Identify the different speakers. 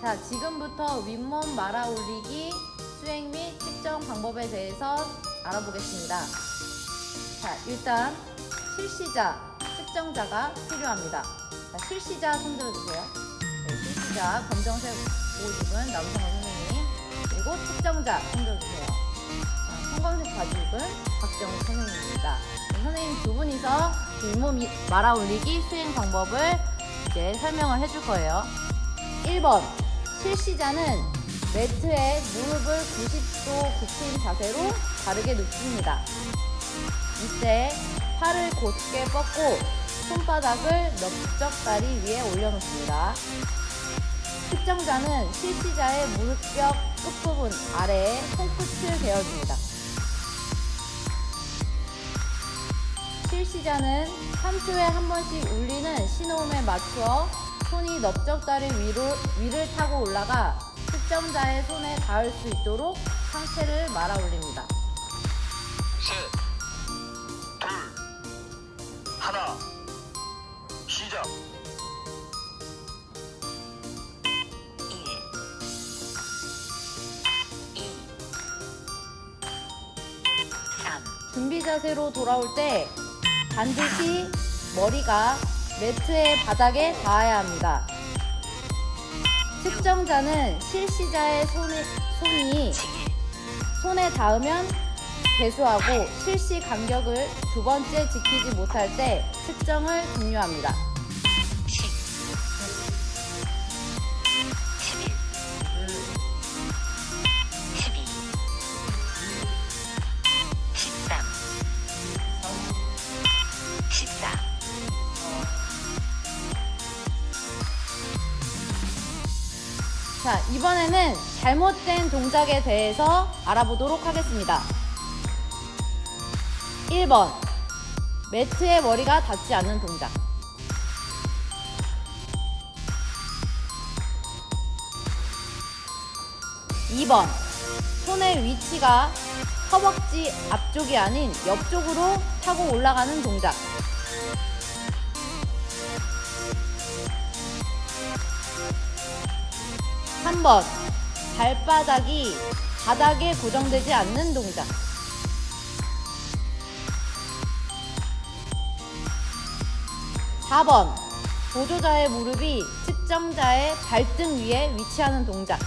Speaker 1: 자, 지금부터 윗몸 말아 올리기 수행 및 측정 방법에 대해서 알아보겠습니다. 자, 일단 실시자, 측정자가 필요합니다. 자, 실시자 손 들어 주세요. 네, 실시자 검정색 옷 입은 남성호 선생님 그리고 측정자 손 들어 주세요. 자, 형광색 바지 입은 박정우 선생님입니다. 네, 선생님 두 분이서 윗몸 이- 말아 올리기 수행 방법을 이제 설명을 해줄 거예요. 1번 실시자는 매트에 무릎을 90도 굽힌 자세로 바르게 눕습니다. 이때 팔을 곧게 뻗고 손바닥을 넓적 다리 위에 올려놓습니다. 측정자는 실시자의 무릎뼈 끝부분 아래에 손끝을 대어줍니다. 실시자는 3초에 한 번씩 울리는 신호음에 맞추어 손이 넓적다리 위로, 위를 타고 올라가 측정자의 손에 닿을 수 있도록 상체를 말아 올립니다.
Speaker 2: 셋, 둘, 하나, 시작.
Speaker 3: 3,
Speaker 1: 준비 자세로 돌아올 때 반드시 머리가 매트의 바닥에 닿아야 합니다. 측정자는 실시자의 손에, 손이
Speaker 3: 7,
Speaker 1: 손에 닿으면 개수하고 실시 간격을 두 번째 지키지 못할 때 측정을 종료합니다. 자, 이번에는 잘못된 동작에 대해서 알아보도록 하겠습니다. 1번. 매트에 머리가 닿지 않는 동작. 2번. 손의 위치가 허벅지 앞쪽이 아닌 옆쪽으로 타고 올라가는 동작. 3번. 발바닥이 바닥에 고정되지 않는 동작. 4번. 보조자의 무릎이 측정자의 발등 위에 위치하는 동작